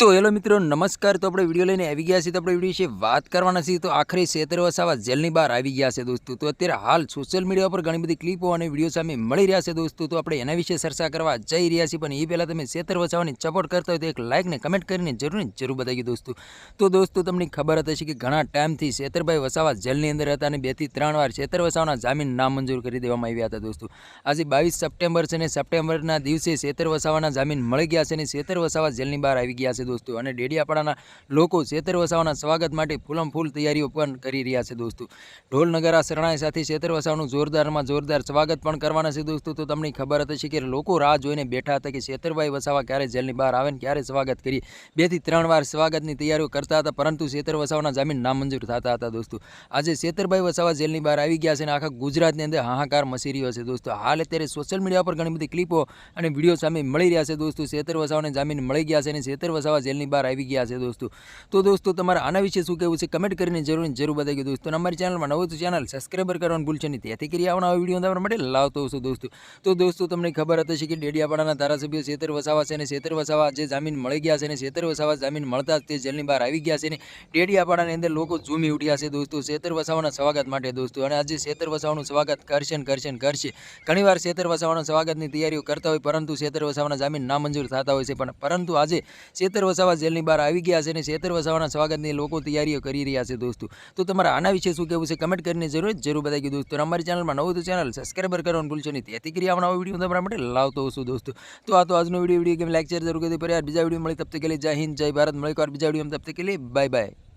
તો હેલો મિત્રો, નમસ્કાર. તો આપણે વીડિયો લઈને આવી ગયા છીએ. તો આપણે વીડિયો વિશે વાત કરવાના છીએ. તો આખરે શેતર વસાવા જેલની બહાર આવી ગયા છે દોસ્તો. તો અત્યારે હાલ સોશિયલ મીડિયા પર ઘણી બધી ક્લિપો અને વીડિયો સામે મળી રહ્યા છે દોસ્તો. તો આપણે એના વિશે ચર્ચા કરવા જઈ રહ્યા છીએ. પણ એ પહેલાં તમે શેતર વસાવાની સપોર્ટ કરતા હોય તો એક લાઇક ને કમેન્ટ કરીને જરૂર જરૂર બતાવી દોસ્તો. તો દોસ્તો, તમને ખબર હતી કે ઘણા ટાઈમથી શેતરભાઈ વસાવા જેલની અંદર હતા અને બેથી ત્રણ વાર શેતર વસાવાના જામીન નામંજૂર કરી દેવામાં આવ્યા હતા દોસ્તો. આજે બાવીસ સપ્ટેમ્બર છે અને સપ્ટેમ્બરના દિવસે શેતર વસાવાના જામીન મળી ગયા છે અને શેતર વસાવા જેલની બહાર આવી ગયા છે દોસ્તો. અને ડેડિયાપાડાના લોકો સેતર વસાવાના સ્વાગત માટે ફૂલમ ફૂલ તૈયારીઓ પણ કરી રહ્યા છે દોસ્તો. ઢોલ નગારા શરણાઈ સાથે સેતર વસાવાનું જોરદારમાં જોરદાર સ્વાગત પણ કરવાના છે દોસ્તો. તો તમને ખબર હતી હશે કે લોકો રાહ જોઈને બેઠા હતા કે સેતરભાઈ વસાવા ક્યારે જેલની બહાર આવે ને ક્યારે સ્વાગત કરીએ. બેથી ત્રણ વાર સ્વાગતની તૈયારીઓ કરતા હતા, પરંતુ સેતર વસાવાના જામીન નામંજૂર થતા હતા દોસ્તો. આજે શેતરભાઈ વસાવા જેલની બહાર આવી ગયા છે અને આખા ગુજરાતની અંદર હાહાકાર મસી રહ્યો છે દોસ્તો. હાલ અત્યારે સોશિયલ મીડિયા પર ઘણી બધી ક્લિપો અને વીડિયો સામે મળી રહ્યા છે દોસ્તો. સેતર વસાવાને જામીન મળી ગયા છે અને સેતર વસાવા જેલની બહાર આવી ગયા છે દોસ્તો. તો દોસ્તો, તમારે આના વિશે શું કહેવું છે કમેન્ટ કરીને જરૂર જરૂર બતાવી દોસ્તો. અમારી ચેનલમાં નવું તો ચેનલ સબસ્ક્રાઈબર કરવાનું ભૂલશે નહીં. તેથી કરી આવવાના વીડિયો તમારા માટે લાવતો હશો દોસ્તો. તો દોસ્તો, તમને ખબર હશે કે ડેડિયાપાડાના ધારાસભ્ય સેતર વસાવા છે અને સેતર વસાવા જે જામીન મળી ગયા છે અને સેતર વસાવા જામીન મળતા તે જેલની બહાર આવી ગયા છે અને ડેડિયાપાડાની અંદર લોકો ઝૂમી ઉઠ્યા છે દોસ્તો. સેતર વસાવાના સ્વાગત માટે દોસ્તો. અને આજે સેતર વસાવાનું સ્વાગત કરશે ને કરશે ને કરશે. ઘણીવાર સેતર વસાવાના સ્વાગતની તૈયારીઓ કરતા હોય, પરંતુ સેતર વસાવાના જામીન નામંજૂર થતા હોય છે. પણ પરંતુ આજે સેતર વસાવા જેલની બહાર આવી ગયા છે અને છેતર વસાવાના સ્વાગતની લોકો તૈયારીઓ કરી રહ્યા છે દોસ્તો. તો તમારા આના વિશે શું કહેવું છે કમેન્ટ કરીને જરૂર જરૂર બતાવી દોસ્તો. અમારી ચેનલમાં નવું તો ચેનલ સબસ્ક્રાઈબર કરવાનું ભૂલશો નહીં. તેથી કરી આવવાનો વીડિયો તમારા માટે લાવતો હશું દોસ્તો. તો આ તો આજનો વીડિયો વીડિયો કેમ લાઈક, શેર જરૂર કરી પર યાર બીજા વીડિયો મળી. તબ તક કે જય હિન્દ, જય ભારત. મળી વાર બીજા વીડિયો તબ કે બાય બાય.